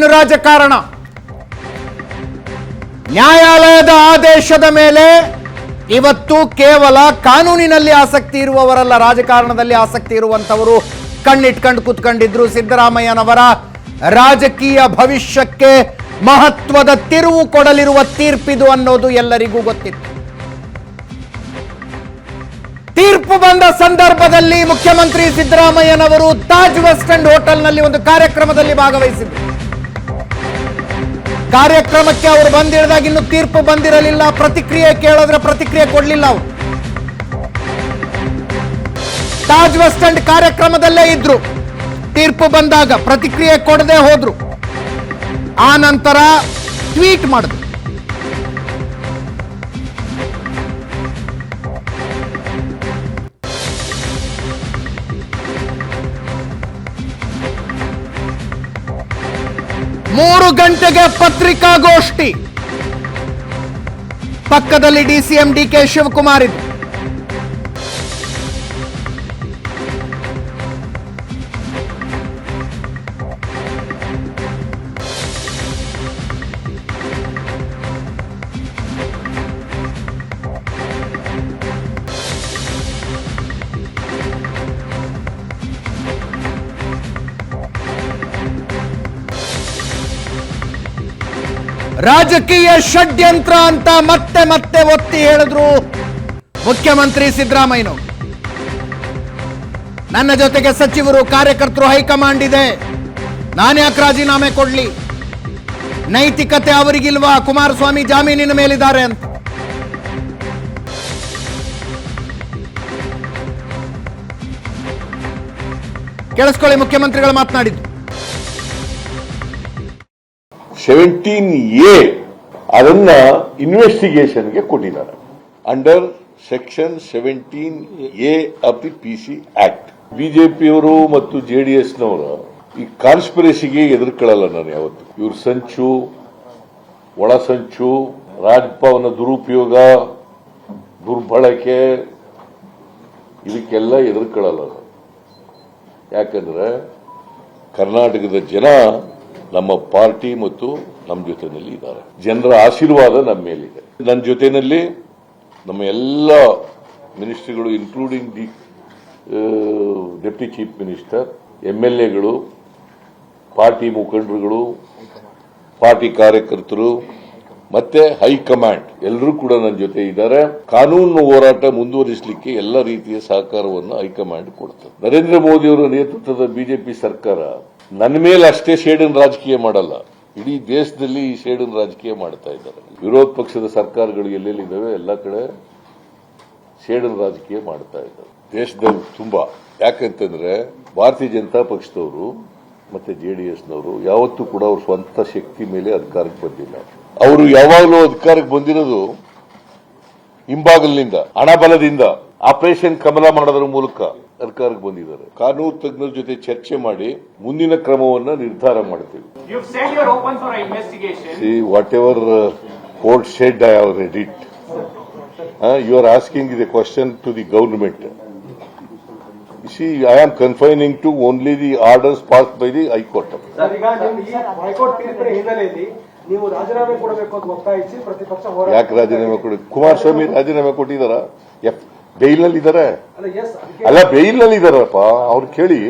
ಕಾನೂನಿನ ರಾಜಕಾರಣ ನ್ಯಾಯಾಲಯದ ಆದೇಶದ ಮೇಲೆ ಇವತ್ತು ಕೇವಲ ಕಾನೂನಿನಲ್ಲಿ ಆಸಕ್ತಿ ಇರುವವರಲ್ಲ, ರಾಜಕಾರಣದಲ್ಲಿ ಆಸಕ್ತಿ ಇರುವಂತವರು ಕಣ್ಣಿಟ್ಕೊಂಡು ಕೂತ್ಕೊಂಡಿದ್ರು ಸಿದ್ದರಾಮಯ್ಯನವರ ರಾಜಕೀಯ ಭವಿಷ್ಯಕ್ಕೆ ಮಹತ್ವದ ತಿರುವು ಕೊಡಲಿರುವ ತೀರ್ಪಿದು ಅನ್ನೋದು ಎಲ್ಲರಿಗೂ ಗೊತ್ತಿತ್ತು. ತೀರ್ಪು ಬಂದ ಸಂದರ್ಭದಲ್ಲಿ ಮುಖ್ಯಮಂತ್ರಿ ಸಿದ್ದರಾಮಯ್ಯನವರು ತಾಜ್ ವೆಸ್ಟ್ ಎಂಡ್ ಹೋಟೆಲ್ನಲ್ಲಿ ಒಂದು ಕಾರ್ಯಕ್ರಮದಲ್ಲಿ ಭಾಗವಹಿಸಿದ್ರು. ಕಾರ್ಯಕ್ರಮಕ್ಕೆ ಅವರು ಬಂದಿಳಿದಾಗ ಇನ್ನು ತೀರ್ಪು ಬಂದಿರಲಿಲ್ಲ. ಪ್ರತಿಕ್ರಿಯೆ ಕೇಳಿದ್ರೆ ಪ್ರತಿಕ್ರಿಯೆ ಕೊಡಲಿಲ್ಲ ಅವರು. ತಾಜ್ ವೆಸ್ಟ್ ಸ್ಟ್ಯಾಂಡ್ ಕಾರ್ಯಕ್ರಮದಲ್ಲೇ ಇದ್ರು. ತೀರ್ಪು ಬಂದಾಗ ಪ್ರತಿಕ್ರಿಯೆ ಕೊಡದೆ ಹೋದ್ರು. ಆ ನಂತರ ಟ್ವೀಟ್ ಮಾಡಿದ್ರು. ಮೂರು ಗಂಟೆಗೆ ಪತ್ರಿಕಾಗೋಷ್ಠಿ. ಪಕ್ಕದಲ್ಲಿ ಡಿಸಿಎಂ ಡಿ ಕೆ ಶಿವಕುಮಾರ್ ಇದ್ರು ರಾಜಕೀಯ ಷಡ್ಯಂತ್ರ ಅಂತ ಮತ್ತೆ ಮತ್ತೆ ಒತ್ತಿ ಹೇಳಿದ್ರು ಮುಖ್ಯಮಂತ್ರಿ ಸಿದ್ದರಾಮಯ್ಯನವರು. ನನ್ನ ಜೊತೆಗೆ ಸಚಿವರು, ಕಾರ್ಯಕರ್ತರು, ಹೈಕಮಾಂಡ್ ಇದೆ. ನಾನ್ಯಾಕೆ ರಾಜೀನಾಮೆ ಕೊಡ್ಲಿ? ನೈತಿಕತೆ ಅವರಿಗಿಲ್ವಾ? ಕುಮಾರಸ್ವಾಮಿ ಜಾಮೀನಿನ ಮೇಲಿದ್ದಾರೆ ಅಂತ. ಕೇಳಿಸ್ಕೊಳ್ಳಿ, ಮುಖ್ಯಮಂತ್ರಿಗಳು ಮಾತನಾಡಿದ್ದು. ಸೆವೆಂಟೀನ್ ಎ ಅದನ್ನ ಇನ್ವೆಸ್ಟಿಗೇಷನ್ಗೆ ಕೊಟ್ಟಿದ್ದಾರೆ. Under section seventeen A of the P C Act ಬಿಜೆಪಿಯವರು ಮತ್ತು ಜೆಡಿಎಸ್ನವರು ಈ ಕಾನ್ಸ್ಪಿರಸಿಗೆ ಎದುರ್ಕೊಳ್ಳಲ್ಲ ನಾನು ಯಾವತ್ತು. ಇವ್ರ ಸಂಚು, ಒಳ ಸಂಚು, ರಾಜ್ಭವನ ದುರುಪಯೋಗ, ದುರ್ಬಳಕೆ, ಇದಕ್ಕೆಲ್ಲ ಎದುರ್ಕೊಳ್ಳಲ್ಲ ಯಾಕಂದ್ರೆ ಕರ್ನಾಟಕದ ಜನ ನಮ್ಮ ಪಾರ್ಟಿ ಮತ್ತು ನಮ್ಮ ಜೊತೆಯಲ್ಲಿ ಇದ್ದಾರೆ. ಜನರ ಆಶೀರ್ವಾದ ನಮ್ಮ ಮೇಲಿದೆ. ನನ್ನ ಜೊತೆಯಲ್ಲಿ ನಮ್ಮ ಎಲ್ಲ ಮಿನಿಸ್ಟ್ರಿಗಳು including the deputy chief minister M L ಎಗಳು ಪಾರ್ಟಿ ಮುಖಂಡರುಗಳು, ಪಾರ್ಟಿ ಕಾರ್ಯಕರ್ತರು, ಮತ್ತೆ ಹೈಕಮಾಂಡ್ ಎಲ್ಲರೂ ಕೂಡ ನನ್ನ ಜೊತೆ ಇದ್ದಾರೆ. ಕಾನೂನು ಹೋರಾಟ ಮುಂದುವರಿಸಲಿಕ್ಕೆ ಎಲ್ಲ ರೀತಿಯ ಸಹಕಾರವನ್ನು ಹೈಕಮಾಂಡ್ ಕೊಡ್ತದೆ ನರೇಂದ್ರ ಮೋದಿ ಅವರ ನೇತೃತ್ವದ ಬಿಜೆಪಿ ಸರ್ಕಾರ ನನ್ನ ಮೇಲೆ ಅಷ್ಟೇ ಶೇಡಿನ ರಾಜಕೀಯ ಮಾಡಲ್ಲ. ಇಡೀ ದೇಶದಲ್ಲಿ ಈ ಶೇಡಿನ ರಾಜಕೀಯ ಮಾಡ್ತಾ ಇದ್ದಾರೆ. ವಿರೋಧ ಪಕ್ಷದ ಸರ್ಕಾರಗಳು ಎಲ್ಲೆಲ್ಲಿದ್ದಾವೆ ಎಲ್ಲ ಕಡೆ ಶೇಡಿನ ರಾಜಕೀಯ ಮಾಡ್ತಾ ಇದ್ದಾರೆ. ದೇಶದಲ್ಲಿ ತುಂಬಾ. ಯಾಕಂತಂದ್ರೆ ಭಾರತೀಯ ಜನತಾ ಪಕ್ಷದವರು ಮತ್ತೆ ಜೆಡಿಎಸ್ನವರು ಯಾವತ್ತೂ ಕೂಡ ಅವ್ರ ಸ್ವಂತ ಶಕ್ತಿ ಮೇಲೆ ಅಧಿಕಾರಕ್ಕೆ ಬಂದಿಲ್ಲ. ಅವರು ಯಾವಾಗಲೂ ಅಧಿಕಾರಕ್ಕೆ ಬಂದಿರೋದು ಹಿಂಬಾಗಲಿನಿಂದ, ಹಣಬಲದಿಂದ, ಆಪರೇಷನ್ ಕಮಲ ಮಾಡೋದ್ರ ಮೂಲಕ. ಅಧಿಕಾರಕ್ಕೆ ಬಂದಿದ್ದಾರೆ ಕಾನೂನು ತಜ್ಞರ ಜೊತೆ ಚರ್ಚೆ ಮಾಡಿ ಮುಂದಿನ ಕ್ರಮವನ್ನ ನಿರ್ಧಾರ ಮಾಡ್ತೀವಿ You've said you're open for an investigation. See, whatever uh, court said, I have read it. Uh, you are asking the question to the government. You see, I am confining to only the orders passed by the High Court. Sir ಈಗ ನೀವು ಈ high court ಹಿನ್ನೆಲೆಯಲ್ಲಿ ನೀವು ರಾಜೀನಾಮೆ ಕೊಡಬೇಕು ಅಂತ ಒತ್ತಾಯಿಸಿ ಪ್ರತಿಪಕ್ಷ ಯಾಕೆ ರಾಜೀನಾಮೆ ಕೊಡಿ ಕುಮಾರಸ್ವಾಮಿ ರಾಜೀನಾಮೆ ಕೊಟ್ಟಿದಾರ ಎಫ್ ಇದ್ದಾರೆ ಇದಾರೆ ಅಲ್ಲ ಎಸ್ ಅದಕ್ಕೆ ಅಲ್ಲ ಬೇಲ್ನಲ್ಲಿ ಇದಾರಪ್ಪ ಅವ್ರು ಕೇಳಿ.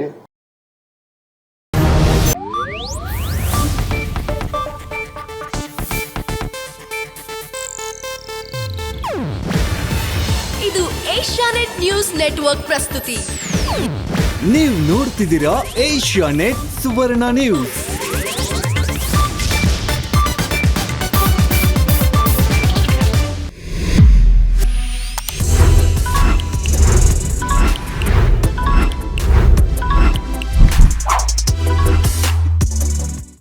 ಇದು ಏಷ್ಯಾನೆಟ್ ನ್ಯೂಸ್ ನೆಟ್ವರ್ಕ್ ಪ್ರಸ್ತುತಿ. ನೀವು ನೋಡ್ತಿದ್ದೀರಾ ಏಷ್ಯಾನೆಟ್ ಸುವರ್ಣ ನ್ಯೂಸ್.